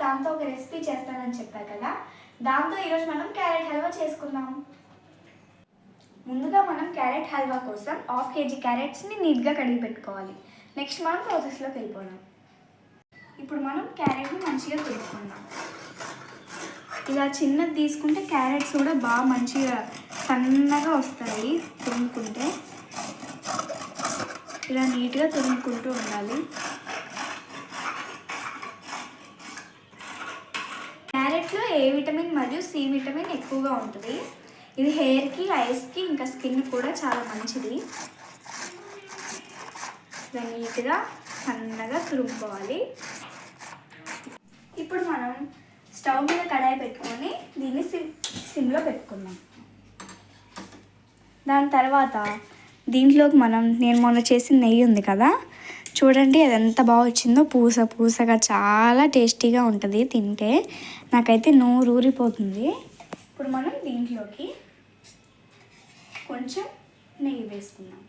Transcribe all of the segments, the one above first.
దాంతో ఒక రెసిపీ చేస్తానని చెప్పారు కదా? దాంతో ఈరోజు మనం క్యారెట్ హల్వా చేసుకుందాం. ముందుగా మనం క్యారెట్ హల్వా కోసం హాఫ్ కేజీ క్యారెట్స్ని నీట్గా కడిగి పెట్టుకోవాలి. నెక్స్ట్ మనం ప్రాసెస్లోకి వెళ్ళిపోదాం. ఇప్పుడు మనం క్యారెట్ని మంచిగా తీసుకుందాం ఇలా చిన్నది తీసుకుంటే క్యారెట్స్ కూడా బాగా మంచిగా సన్నగా వస్తాయి తురుముకుంటే. ఇలా నీట్గా తురుముకుంటూ ఉండాలి క్యారెట్లో ఏ విటమిన్ మరియు సి విటమిన్ ఎక్కువగా ఉంటుంది. ఇది హెయిర్కి ఐస్కి ఇంకా స్కిన్ కూడా చాలా మంచిది. ఇలా నీట్గా సన్నగా తురుముకోవాలి. ఇప్పుడు మనం స్టవ్ మీద కడాయి పెట్టుకొని దీన్ని సిమ్ సిమ్లో పెట్టుకుందాం. దాని తర్వాత దీంట్లోకి మనం నేను మొన్న చేసిన నెయ్యి ఉంది కదా? చూడండి అది ఎంత బాగా వచ్చిందో పూస పూసగా చాలా టేస్టీగా ఉంటుంది తింటే. నాకైతే నోరు ఊరిపోతుంది. ఇప్పుడు మనం దీంట్లోకి కొంచెం నెయ్యి వేసుకుందాం.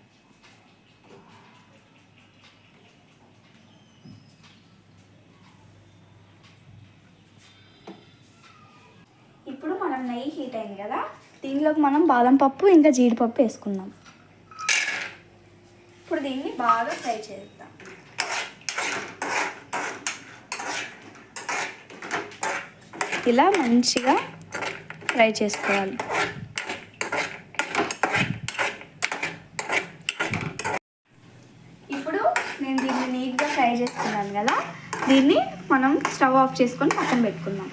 ఇప్పుడు మనం నెయ్యి హీట్ అయింది కదా? దీనిలోకి మనం బాదం పప్పు ఇంకా జీడిపప్పు వేసుకుందాం. ఇప్పుడు దీన్ని బాగా ఫ్రై చేద్దాం. ఇలా మంచిగా ఫ్రై చేసుకోవాలి. ఇప్పుడు నేను దీన్ని నీట్గా ఫ్రై చేసుకున్నాను కదా దీన్ని మనం స్టవ్ ఆఫ్ చేసుకొని పక్కన పెట్టుకుందాం.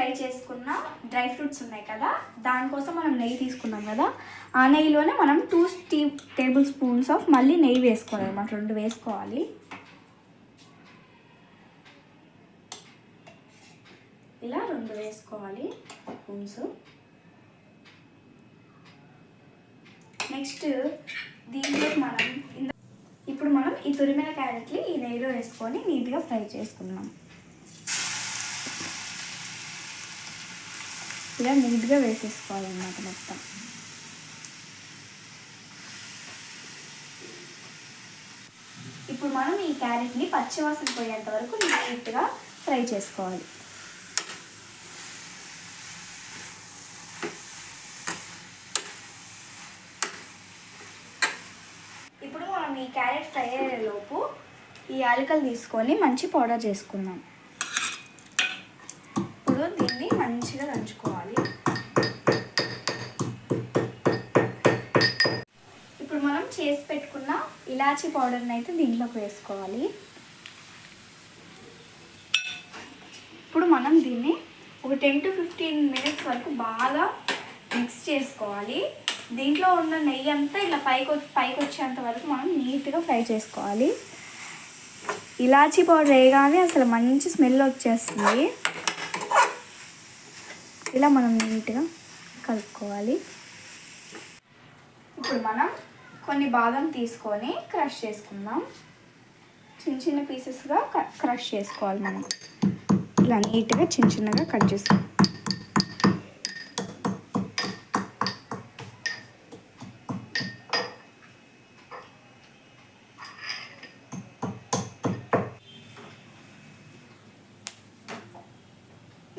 ఫ్రై చేసుకున్న డ్రై ఫ్రూట్స్ ఉన్నాయి కదా దానికోసం మనం నెయ్యి తీసుకున్నాం కదా ఆ నెయ్యిలోనే మనం two tea tablespoons of మళ్ళీ నెయ్యి వేసుకోవాలి అన్నమాట రెండు వేసుకోవాలి. ఇలా రెండు వేసుకోవాలి స్పూన్స్ నెక్స్ట్ దీంట్లో మనం ఇప్పుడు మనం ఈ తురిమిన క్యారెట్లు ఈ నెయ్యిలో వేసుకొని నీట్గా ఫ్రై చేసుకున్నాం ఇలా నీట్గా వేసేసుకోవాలన్నమాట మొత్తం. ఇప్పుడు మనం ఈ క్యారెట్ని పచ్చివాసన పోయేంత వరకు నీట్గా ఫ్రై చేసుకోవాలి. ఇప్పుడు మనం ఈ క్యారెట్ ఫ్రై అయ్యేలోపు ఈ యాలకలు తీసుకొని మంచి పౌడర్ చేసుకుందాం. ఇప్పుడు దీన్ని మంచిగా దంచుకోవాలి ఇలాచీ పౌడర్ని అయితే దీంట్లోకి వేసుకోవాలి. ఇప్పుడు మనం దీన్ని ఒక టెన్ టు ఫిఫ్టీన్ మినిట్స్ వరకు బాగా మిక్స్ చేసుకోవాలి. దీంట్లో ఉన్న నెయ్యి అంతా ఇలా పైకి వచ్చి- పైకి వచ్చేంత వరకు మనం నీట్గా ఫ్రై చేసుకోవాలి. ఇలాచీ పౌడర్ వేయగానే అసలు మంచి స్మెల్ వచ్చేస్తుంది. ఇలా మనం నీట్గా కలుపుకోవాలి. ఇప్పుడు మనం కొన్ని బాదం తీసుకొని క్రష్ చేసుకుందాం. చిన్న చిన్న పీసెస్గా క్రష్ చేసుకోవాలి మనం. ఇలా నీట్గా చిన్న చిన్నగా కట్ చేసుకోవాలి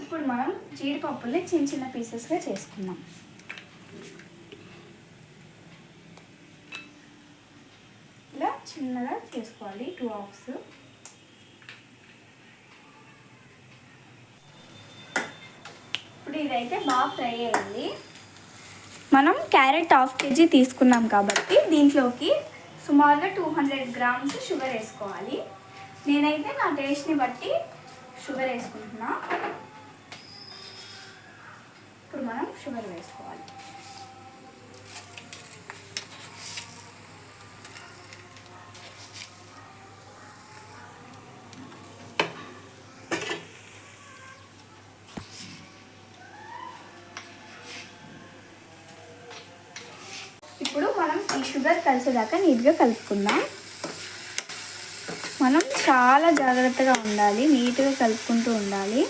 ఇప్పుడు మనం జీడిపప్పుల్ని చిన్న చిన్న పీసెస్గా చేసుకుందాం ఇలా చిన్నగా చేసుకోవాలి టూ హాఫ్స్ ఇప్పుడు ఇదైతే బాగా ఫ్రై అయింది. మనం క్యారెట్ హాఫ్ కేజీ తీసుకున్నాం కాబట్టి దీంట్లోకి సుమారుగా టూ హండ్రెడ్ గ్రామ్స్ షుగర్ వేసుకోవాలి. నేనైతే నా టేస్ట్ని బట్టి షుగర్ వేసుకుంటున్నా. ఇప్పుడు మనం షుగర్ వేసుకోవాలి. ఇప్పుడు మనం ఈ షుగర్ కలిసేదాకా నీట్గా కలుపుకుందాం. మనం చాలా జాగ్రత్తగా ఉండాలి నీట్గా కలుపుకుంటూ ఉండాలి.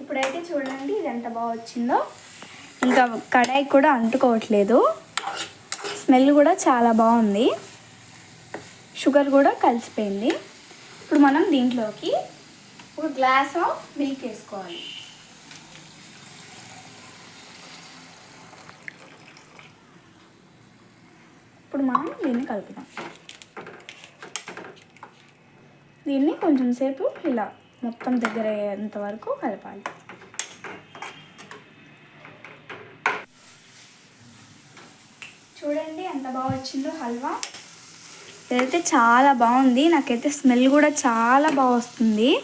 ఇప్పుడైతే చూడండి ఇది ఎంత బాగా వచ్చిందో. ఇంకా కడాయి కూడా అంటుకోవట్లేదు. స్మెల్ కూడా చాలా బాగుంది. షుగర్ కూడా కలిసిపోయింది. ఇప్పుడు మనం దీంట్లోకి ఒక గ్లాస్ ఆఫ్ మిల్క్ వేసుకోవాలి. ఇప్పుడు మనం దీన్ని కలుపుదాం. దీన్ని కొంచెం సేపు ఇలా మొత్తం దగ్గర అయ్యేంత వరకు కలపాలి. చూడండి ఎంత బాగా వచ్చిందో హల్వా. ఇదైతే చాలా బాగుంది. నాకైతే స్మెల్ కూడా చాలా బాగా వస్తుంది.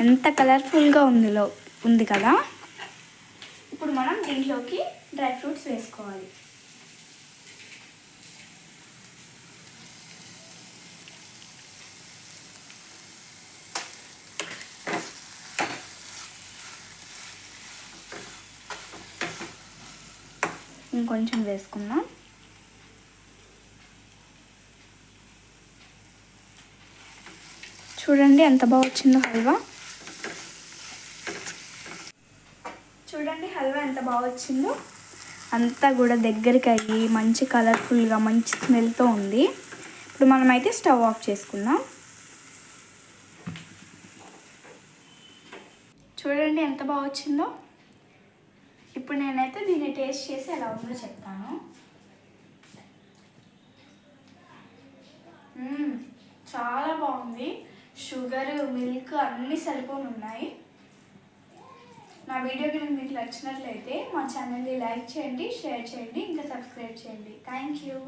ఎంత కలర్ఫుల్గా ఉందిలో ఉంది కదా? ఇప్పుడు మనం దీంట్లోకి డ్రై ఫ్రూట్స్ వేసుకోవాలి. ఇంకొంచెం వేసుకుందాం. చూడండి ఎంత బాగా వచ్చిందో హల్వా. చూడండి హల్వా ఎంత బాగా వచ్చిందో. అంతా కూడా దగ్గరికి అయ్యి మంచి కలర్ఫుల్గా మంచి స్మెల్తో ఉంది. ఇప్పుడు మనమైతే స్టవ్ ఆఫ్ చేసుకుందాం. చూడండి ఎంత బాగా వచ్చిందో. ఇప్పుడు నేనైతే దీన్ని టేస్ట్ చేసి ఎలా ఉందో చెప్తాను. చాలా బాగుంది. షుగర్ మిల్క్ అన్నీ సరిపోని ఉన్నాయి. నా వీడియో కనుక మీకు నచ్చినట్లయితే మా ఛానల్ని లైక్ చేయండి షేర్ చేయండి ఇంకా సబ్స్క్రైబ్ చేయండి. Thank you.